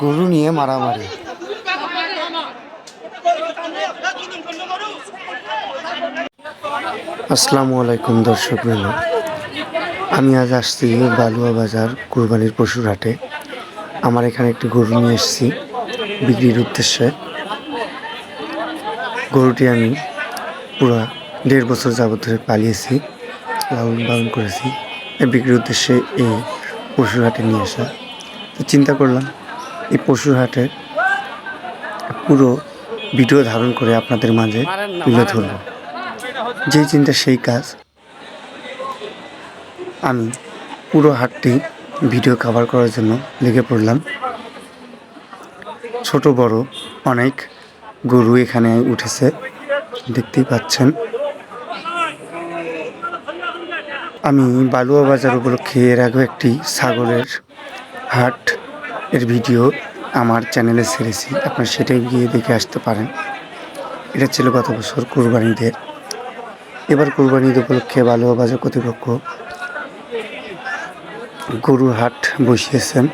গরু নিয়ে মারামারি। আসসালামু আলাইকুম দর্শক বৃন্দ। আমি আজ আসছি বালুয়া বাজার কুরবানির পশুর হাটে। আমার এখানে একটি গরু নিয়ে এসেছি বিক্রির উদ্দেশ্যে। গরুটি আমি পুরো দেড় বছর যাবত ধরে পালিয়েছি, লালন পালন করেছি। বিক্রির উদ্দেশ্যে এই পশুর হাটে নিয়ে আসা। তো চিন্তা করলাম এই পশুর হাটের পুরো ভিডিও ধারণ করে আপনাদের মাঝে তুলে ধরব। যেই চিন্তা সেই কাজ। আমি পুরো হাটটি ভিডিও কভার করার জন্য লেগে পড়লাম। ছোট বড় অনেক গরু এখানে উঠেছে দেখতেই পাচ্ছেন। আমি বালুয়া বাজার উপলক্ষে এর আগে একটি ছাগলের হাট এর ভিডিও আমার চ্যানেলে ছেড়েছি। আপনারা সেটাই গিয়ে দেখে আসতে পারেন। এটা ছিল গত বছর কুরবানিদের। এবার কুরবানি ঈদ উপলক্ষে বালুয়া বাজার কর্তৃপক্ষ গরুর হাট বসিয়েছেন।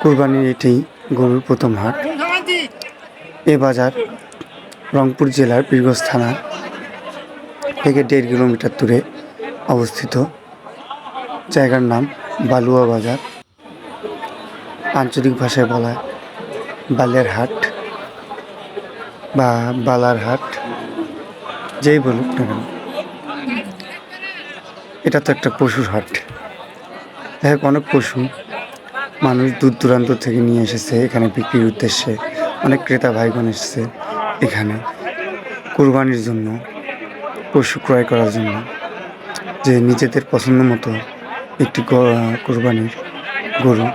কুরবানির এটি গরুর প্রথম হাট। এ বাজার রংপুর জেলার বীরগঞ্জ থানা থেকে দেড় কিলোমিটার দূরে অবস্থিত। জায়গার নাম বালুয়া বাজার আঞ্চলিক ভাষায় বলা বালের হাট বা বালার হাট, যেই বলুক না কেন। এটা তো একটা পশুর হাট। দেখ অনেক পশু মানুষ দূর দূরান্ত থেকে নিয়ে এসেছে। এখানে বিক্রির উদ্দেশ্যে অনেক ক্রেতা ভাইগণ এসেছে এখানে কোরবানির জন্য, পশু ক্রয় করার জন্য। যে নিজেদের পছন্দ মতো একটি কোরবানির গরু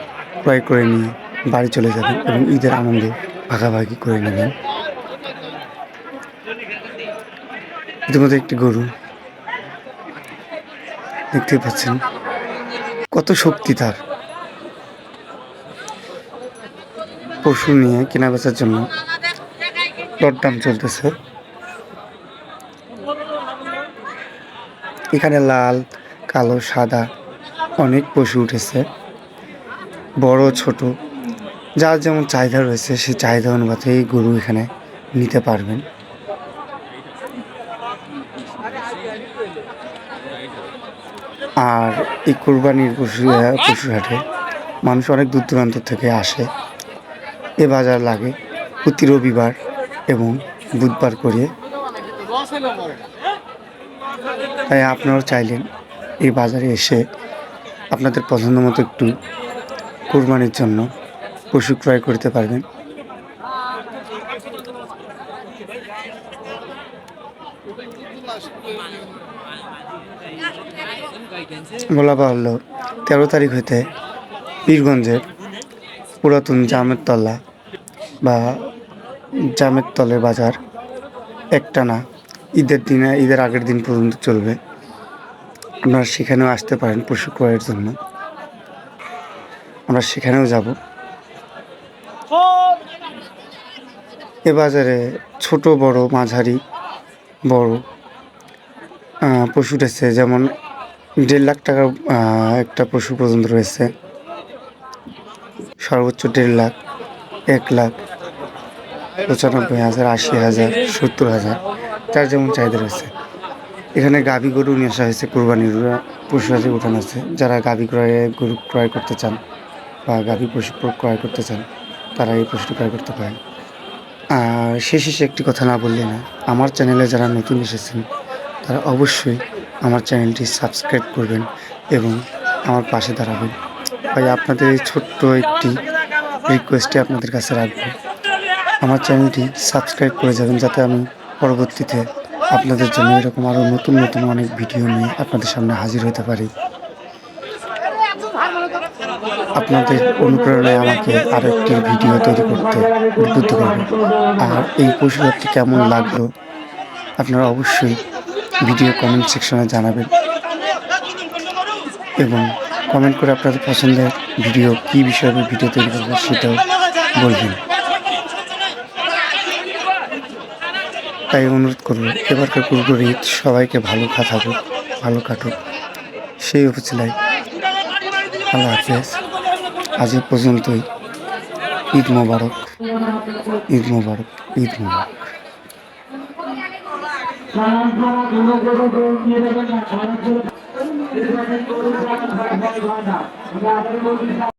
ক্রয় করে নিয়ে বাড়ি চলে যাবেন এবং ঈদের আনন্দে ভাগাভাগি করে নেবেন। ইতিমধ্যে একটি গরু দেখতে পাচ্ছেন। কত শক্তি তার। পশু নিয়ে কেনা বেচার জন্য দরদাম চলতেছে। এখানে লাল, কালো, সাদা অনেক পশু উঠেছে। বড় ছোট, যার যেমন চাহিদা রয়েছে সেই চাহিদা অনুপাতে এই গরু এখানে নিতে পারবেন। আর এই কোরবানির পশু পশুর হাটে মানুষ অনেক দূর দূরান্ত থেকে আসে। এ বাজার লাগে প্রতি রবিবার এবং বুধবার করে। তাই আপনারাও চাইলেন এই বাজারে এসে আপনাদের পছন্দ মতো একটু কোরবানির জন্য পশু ক্রয় করতে পারবেন। বলা বাহুল্য তেরো তারিখ হইতে পীরগঞ্জের পুরাতন জামের তলা বা জামের তলের বাজার একটানা। ঈদের দিনে, ঈদের আগের দিন পর্যন্ত চলবে। আপনারা সেখানেও আসতে পারেন পশু ক্রয়ের জন্য। আমরা সেখানেও যাব। এ বাজারে ছোট, বড়, মাঝারি, বড় পশু উঠেছে যেমন দেড় লাখ টাকার একটা পশু পর্যন্ত রয়েছে। সর্বোচ্চ দেড় লাখ, এক লাখ, পঁচানব্বই হাজার, আশি হাজার, সত্তর হাজার তার যেমন চাহিদা রয়েছে। এখানে গাভী গরু নিয়ে আসা হয়েছে কোরবানির, পশু হাটে উঠানো আছে যারা গাভী ক্রয়, গরু ক্রয় করতে চান। বা গাভী পশু ক্রয় করতে চান, তারা এই পশুটি ক্রয় করতে পারেন। আর শেষ একটি কথা না বললে না, আমার চ্যানেলে যারা নতুন এসেছেন, তারা অবশ্যই আমার চ্যানেলটি সাবস্ক্রাইব করবেন এবং আমার পাশে দাঁড়াবেন। ভাই, আপনাদের এই ছোট্ট একটি রিকোয়েস্টে আপনাদের কাছে রাখব। আমার চ্যানেলটি সাবস্ক্রাইব করে যাবেন যাতে আমি পরবর্তীতে আপনাদের জন্য এরকম আরও নতুন নতুন অনেক ভিডিও নিয়ে আপনাদের সামনে হাজির হতে পারি। আপনাদের অনুপ্রেরণায় আমাকে আরও একটি ভিডিও তৈরি করতে উদ্বুদ্ধ করবে। আর এই পশুপাতটি কেমন লাগল আপনারা অবশ্যই ভিডিও কমেন্ট সেকশনে জানাবেন এবং কমেন্ট করে আপনাদের পছন্দের ভিডিও কী বিষয়ে ভিডিও তৈরি করব সেটাও বলবেন। তাই অনুরোধ করব, এবারকার ঈদ সবাইকে ভালো থাকুক ভালো কাটুক। সেই উপচিলায় আল্লাহ হাফেজ আজ পর্যন্তই। ঈদ মোবারক। ঈদ মোবারক। ঈদ মোবারক।